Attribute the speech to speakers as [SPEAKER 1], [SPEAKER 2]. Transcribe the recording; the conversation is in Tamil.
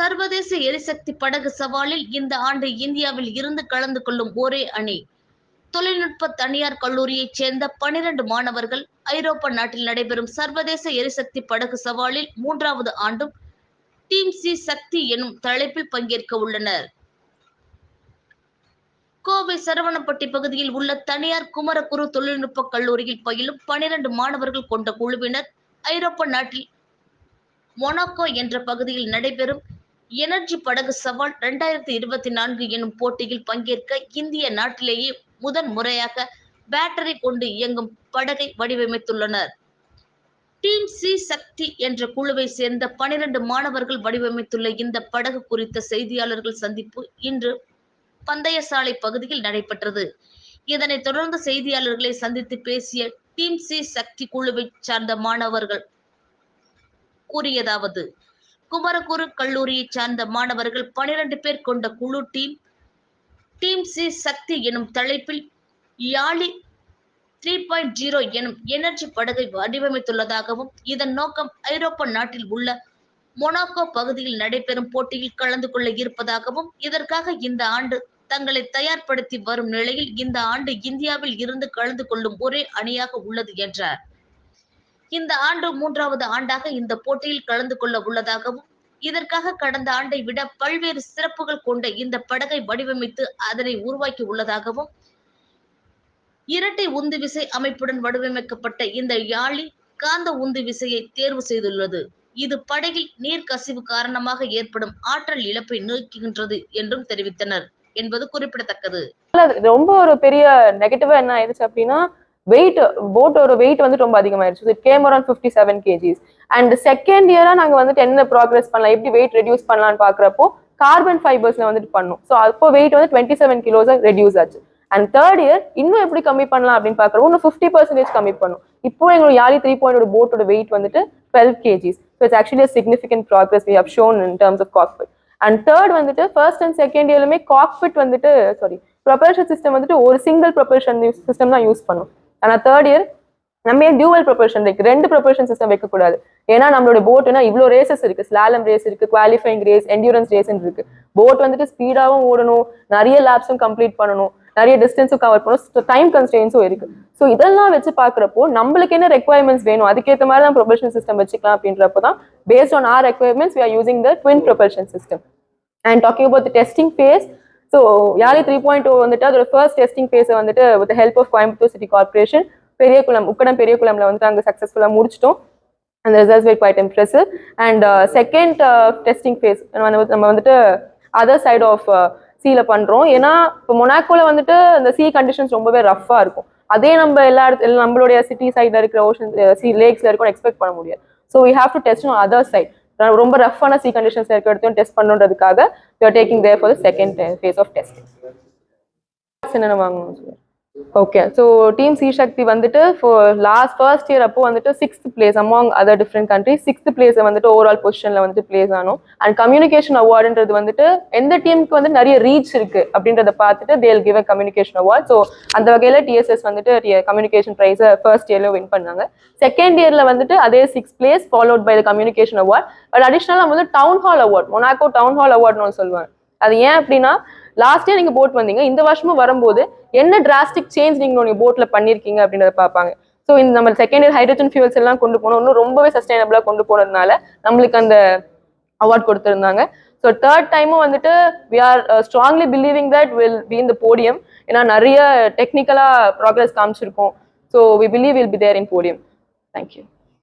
[SPEAKER 1] சர்வதேச எரிசக்தி படகு சவாலில் இந்த ஆண்டு இந்தியாவில் இருந்து கலந்து கொள்ளும் ஒரே அணி. தொழில்நுட்ப தனியார் கல்லூரியைச் சேர்ந்த பனிரெண்டு மாணவர்கள் ஐரோப்பா நாட்டில் நடைபெறும் சர்வதேச எரிசக்தி படகு சவாலில் மூன்றாவது ஆண்டும் டீம் சி சக்தி எனும் தலைப்பில் பங்கேற்க உள்ளனர். கோவை சரவணப்பட்டி பகுதியில் உள்ள தனியார் குமரகுரு தொழில்நுட்ப கல்லூரியில் பயிலும் பனிரெண்டு மாணவர்கள் கொண்ட குழுவினர் ஐரோப்பா நாட்டில் மொனாக்கோ என்ற பகுதியில் நடைபெறும் எனர்ஜி படகு சவால் இரண்டாயிரத்தி இருபத்தி நான்கு எனும் போட்டியில் பங்கேற்க இந்திய நாட்டிலேயே முதன் முறையாக பேட்டரி கொண்டு இயங்கும் படகை வடிவமைத்துள்ளனர். டீம் சி சக்தி என்ற குழுவை சேர்ந்த பனிரெண்டு மாணவர்கள் வடிவமைத்துள்ள இந்த படகு குறித்த செய்தியாளர்கள் சந்திப்பு இன்று பந்தயசாலை பகுதியில் நடைபெற்றது. இதனைத் தொடர்ந்து செய்தியாளர்களை சந்தித்து பேசிய டீம் சி சக்தி குழுவை சார்ந்த மாணவர்கள் கூறியதாவது குமரகுரு கல்லூரியைச் சார்ந்த மாணவர்கள் பனிரெண்டு பேர் கொண்ட குழு டீம் டீம் சி சக்தி எனும் தலைப்பில் யாழி த்ரீ பாயிண்ட் ஜீரோ எனும் எனர்ஜி படகை வடிவமைத்துள்ளதாகவும் இதன் நோக்கம் ஐரோப்பா நாட்டில் உள்ள மொனாக்கோ பகுதியில் நடைபெறும் போட்டியில் கலந்து கொள்ள இருப்பதாகவும் இதற்காக இந்த ஆண்டு தங்களை தயார்படுத்தி வரும் நிலையில் இந்த ஆண்டு இந்தியாவில் இருந்து கலந்து கொள்ளும் ஒரே அணியாக உள்ளது என்றார். இந்த ஆண்டு மூன்றாவது ஆண்டாக இந்த போட்டியில் கலந்து கொள்ள உள்ளதாகவும் இதற்காக கடந்த ஆண்டை விட பல்வேறு சிறப்புகள் கொண்ட இந்த படகை வடிவமைத்து அதனை உருவாக்கி உள்ளதாகவும் இரட்டை உந்து விசை அமைப்புடன் வடிவமைக்கப்பட்ட இந்த யாழி காந்த உந்து விசையை தேர்வு செய்துள்ளது. இது படகில் நீர் கசிவு காரணமாக ஏற்படும் ஆற்றல் இழப்பை நீக்குகின்றது என்றும் தெரிவித்தனர். என்பது குறிப்பிடத்தக்கது.
[SPEAKER 2] ரொம்ப ஒரு பெரிய நெகட்டிவா என்ன ஆயிடுச்சு அப்படின்னா வெயிட் போட்டோட வெயிட் வந்து ரொம்ப அதிகமாயிருச்சு. It came around fifty seven KGs and second இயராக நாங்கள் வந்துட்டு என்ன ப்ராக்ரஸ் பண்ணலாம் எப்படி வெயிட் ரெடியூஸ் பண்ணலாம்னு பார்க்குறப்போ கார்பன் ஃபைபர்ஸில் வந்துட்டு பண்ணோம். ஸோ அப்போ வெயிட் வந்து டுவெண்ட்டி செவன் கிலோஸாக ரெடியூஸ் ஆச்சு. அண்ட் தேர்ட் இயர் இன்னும் எப்படி கம்மி பண்ணலாம் அப்படின்னு பார்க்குறப்போ இன்னும் ஃபிஃப்டி பர்சன்டேஜ் கம்மி பண்ணும். இப்போ எங்களோட யாலி த்ரீ பாயிண்ட் போட்டோட வெயிட் வந்துட்டு twelve KGs so it's actually significant progress we have shown in terms of cockpit and third வந்துட்டு ஃபர்ஸ்ட் அண்ட் செகண்ட் இயர்லுமே காக்பிட் வந்துட்டு சாரி ப்ரொபல்ஷன் சிஸ்டம் வந்துட்டு ஒரு சிங்கிள் ப்ரொபல்ஷன் சிஸ்டம் தான் யூஸ் பண்ணும். ஆனால் தேர்ட் இயர் நம்ம ஏன் டியூவல் ப்ரொபல்ஷன் இருக்கு ரெண்டு ப்ரொபல்ஷன் சிஸ்டம் வைக்கக்கூடாது. ஏன்னா நம்மளோட போட்டுனா இவ்வளோ ரேசஸ் இருக்கு. ஸ்லாலம் ரேஸ் இருக்கு குவாலிஃபைங் ரேஸ் என்டியூரன்ஸ் ரேஸ்ன்னு இருக்கு. போட் வந்துட்டு ஸ்பீடாகவும் ஓடணும். நிறைய லேப்ஸும் கம்ப்ளீட் பண்ணணும். நிறைய டிஸ்டன்ஸும் கவர் பண்ணணும். டைம் கன்ஸ்டன்ஸும் இருக்கு. ஸோ இதெல்லாம் வச்சு பார்க்குறப்போ நம்மளுக்கு என்ன ரெக்யர்மெண்ட்ஸ் வேணும்? அதுக்கேற்ற மாதிரி தான் ப்ரொபல்ஷன் சிஸ்டம் வச்சுக்கலாம் அப்படின்றப்போ தான் based on our requirements we are using the twin propulsion system and talking about the testing phase so Yali three point two வந்துட்டு அதோட ஃபர்ஸ்ட் டெஸ்டிங் ஃபேஸை வந்துட்டு with help of Coimbatore city corporation Periyakulam Ukkadam பெரியகுளம்ல வந்துட்டு அங்கே சக்ஸஸ்ஃபுல்லாக முடிச்சிட்டோம். அந்த results very quite impressive and second testing phase நம்ம வந்துட்டு அதர் சைட் ஆஃப் சீல பண்ணுறோம் ஏன்னா இப்போ மொனாக்கோவில் வந்துட்டு அந்த சீ கண்டிஷன்ஸ் ரொம்பவே ரஃப்பாக இருக்கும். அதே நம்ம எல்லா இடத்துல நம்மளுடைய சிட்டி சைடில் இருக்கிற ஓஷன் சி லேக்ஸில் இருக்கும் எக்ஸ்பெக்ட் பண்ண முடியாது. So we have to test other side ரொம்ப ரஃப்பான சி கண்டிஷன்ஸ் இருக்க இடத்தையும் test பண்ணுன்றதுக்காக you're taking there for the second phase of testing என்னென்ன வாங்கணும் சொல்லுங்க? Okay so team sea Shakti வந்துட்டு லாஸ்ட் ஃபர்ஸ்ட் இயர் அப்போ வந்துட்டு sixth place among other different country sixth place வந்துட்டு ஓவரால் பொசிஷனில் வந்துட்டு பிளேஸ் ஆனோம். அண்ட் கம்யூனிகேஷன் அவார்டுன்றது வந்துட்டு எந்த டீமுக்கு வந்து நிறைய ரீச் இருக்கு அப்படின்றத பார்த்துட்டு they'll give a communication award so அந்த வகையில் டிஎஸ்எஸ் வந்துட்டு கம்யூனிகேஷன் ப்ரைஸை ஃபர்ஸ்ட் இயர்ல வின் பண்ணாங்க. செகண்ட் இயர்ல வந்துட்டு அதே six place followed by the communication award but அடிஷ்னலாக வந்து town hall award Monaco town hall அவார்ட்னு ஒன்று சொல்லுவாங்க. அது ஏன் அப்படின்னா லாஸ்ட் இயர் நீங்க போட் வந்தீங்க. இந்த வருஷமும் வரும்போது என்ன டிராஸ்டிக் சேஞ்ச் நீங்க உங்க போட்ல பண்ணிருக்கீங்க அப்படின்றத பார்ப்பாங்க. ஸோ இந்த நம்ம செகண்ட் இயர் ஹைட்ரஜன் ஃபியூல்ஸ் எல்லாம் கொண்டு போனோம். இன்னும் ரொம்பவே சஸ்டைனபிளா கொண்டு போனதுனால நம்மளுக்கு அந்த அவார்ட் கொடுத்துருந்தாங்க. ஸோ தேர்ட் டைமும் வந்துட்டு we are strongly believing that will be இந்த போடியம் ஏன்னா நிறைய டெக்னிக்கலா progress காமிச்சிருக்கோம். So we believe will be there in podium thank you